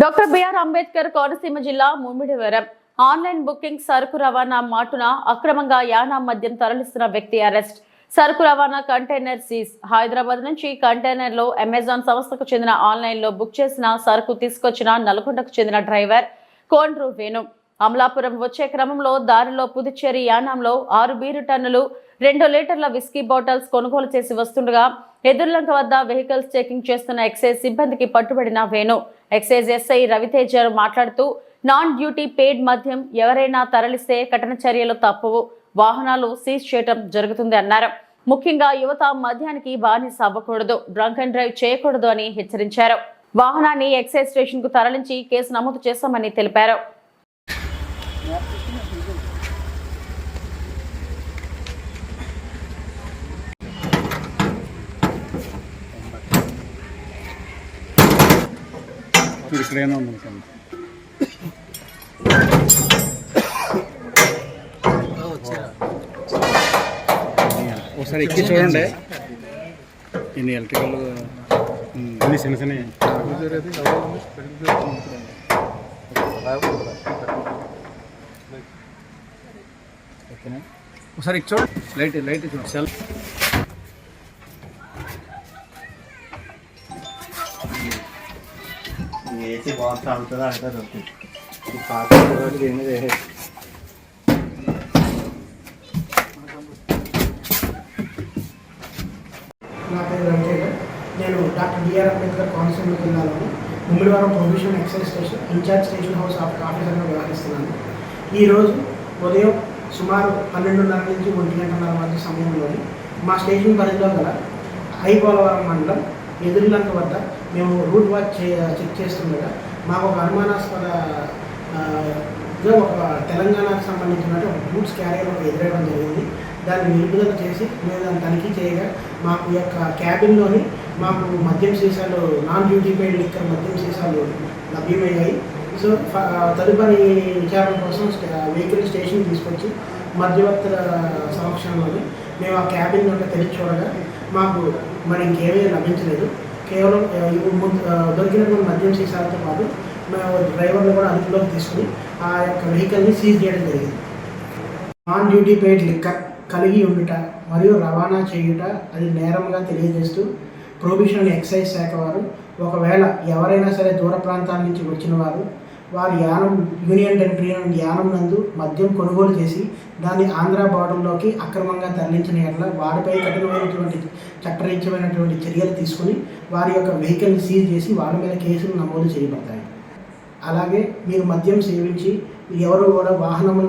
Doctor BR Ambedkar Konaseema జిల్లా Mummidivaram. Online booking సరుకు రవాణా మాటున అక్రమంగా యానా మద్యం తరలిస్తున్న వ్యక్తి అరెస్ట్. సరుకు రవాణా కంటైనర్ సీజ్. హైదరాబాద్ నుంచి కంటైనర్లో అమెజాన్ సంస్థకు చెందిన ఆన్లైన్లో బుక్ చేసిన సరుకు తీసుకొచ్చిన నల్గొండకు చెందిన డ్రైవర్ కోండ్రు వేణు. అమలాపురం వచ్చే క్రమంలో దారిలో పుదుచ్చేరి యానాంలో ఆరు బీరు టన్నులు రెండు లీటర్ల విస్కీ బాటిల్స్ కొనుగోలు చేసి వస్తుండగా ఎదుర్లంక వద్ద వెహికల్స్ చెకింగ్ చేస్తున్న ఎక్సైజ్ సిబ్బందికి పట్టుబడిన వేణు. ఎక్సైజ్ ఎస్ఐ రవితేజ మాట్లాడుతూ నాన్ డ్యూటీ పెయిడ్ మద్యం ఎవరైనా తరలిస్తే కఠిన చర్యలు తప్పవు. వాహనాలు సీజ్ చేయటం జరుగుతుంది అన్నారు. ముఖ్యంగా యువత మద్యానికి బానిస అవ్వకూడదు డ్రంక్ అండ్ డ్రైవ్ చేయకూడదు అని హెచ్చరించారు. వాహనాన్ని ఎక్సైజ్ స్టేషన్కు తరలించి కేసు నమోదు చేస్తామని తెలిపారు. ఇక్కడైనా ఒకసారి ఎక్కి చూడండి ఇన్ని ఎలక్ట్రికల్ అన్ని చిన్న చిన్న ఒకసారి చూడండి లైట్ లైట్ చూడండి సెల్. ఏసీ బాగా తాగుతుందా అంటారు నా పేరు వెంకయ్య నేను డాక్టర్ బిఆర్ అంబేద్కర్ కోనసీమ జిల్లాలోని Mummidivaram prohibition excise station incharge station house of ఆఫీసర్గా వ్యవహరిస్తున్నాను. ఈరోజు ఉదయం సుమారు పన్నెండున్నర నుంచి ఒంటి గంటన్నర మధ్య సమయంలోని మా స్టేషన్ పరిధిలో గల ఐపోలవరం మండలం ఎదురులంక వద్ద మేము రూట్ వాచ్ చే చెక్ చేస్తుండగా మాకు ఒక అనుమానాస్పద ఒక తెలంగాణకు సంబంధించినటువంటి ఒక గూడ్స్ క్యారియర్ ఒక ఎదురవడం జరిగింది. దాన్ని నిలుపుదల చేసి మేము దాన్ని తనిఖీ చేయగా మాకు యొక్క క్యాబిన్లోని మాకు మద్యం సీసాలు నాన్ డ్యూటీ పెయిడ్ లిక్కర్ మద్యం సీసాలు లభ్యమయ్యాయి. సో ఫ- తదుపరి విచారణ కోసం వెహికల్ స్టేషన్ తీసుకొచ్చి మధ్యవర్తుల సమక్షంలోని మేము ఆ క్యాబిన్ యొక్క తెరిచి చూడగా మాకు మరి ఇంకేమీ లభించలేదు. కేవలం దొరికినటువంటి మద్యం సీసాలతో పాటు మేము డ్రైవర్ని కూడా అదుపులోకి తీసుకుని ఆ యొక్క వెహికల్ని సీజ్ చేయడం జరిగింది. నాన్ డ్యూటీ పెయిడ్ లిక్కర్ కలిగి ఉండుట మరియు రవాణా చేయుట అది నేరంగా తెలియజేస్తూ ప్రొబిషన్ ఎక్సైజ్ శాఖ వారు ఒకవేళ ఎవరైనా సరే దూర ప్రాంతాల నుంచి వచ్చిన వారు వారి Yanam union territory and Yanam నందు మద్యం కొనుగోలు చేసి దాన్ని ఆంధ్ర బార్డర్లోకి అక్రమంగా తరలించిన ఎట్ల వారిపై కఠినమైనటువంటి చట్టరీత్యమైనటువంటి చర్యలు తీసుకుని వారి యొక్క వెహికల్ని సీజ్ చేసి వాళ్ళ మీద కేసులు నమోదు చేయబడతాయి. అలాగే మీరు మద్యం సేవించి ఎవరు కూడా వాహనములు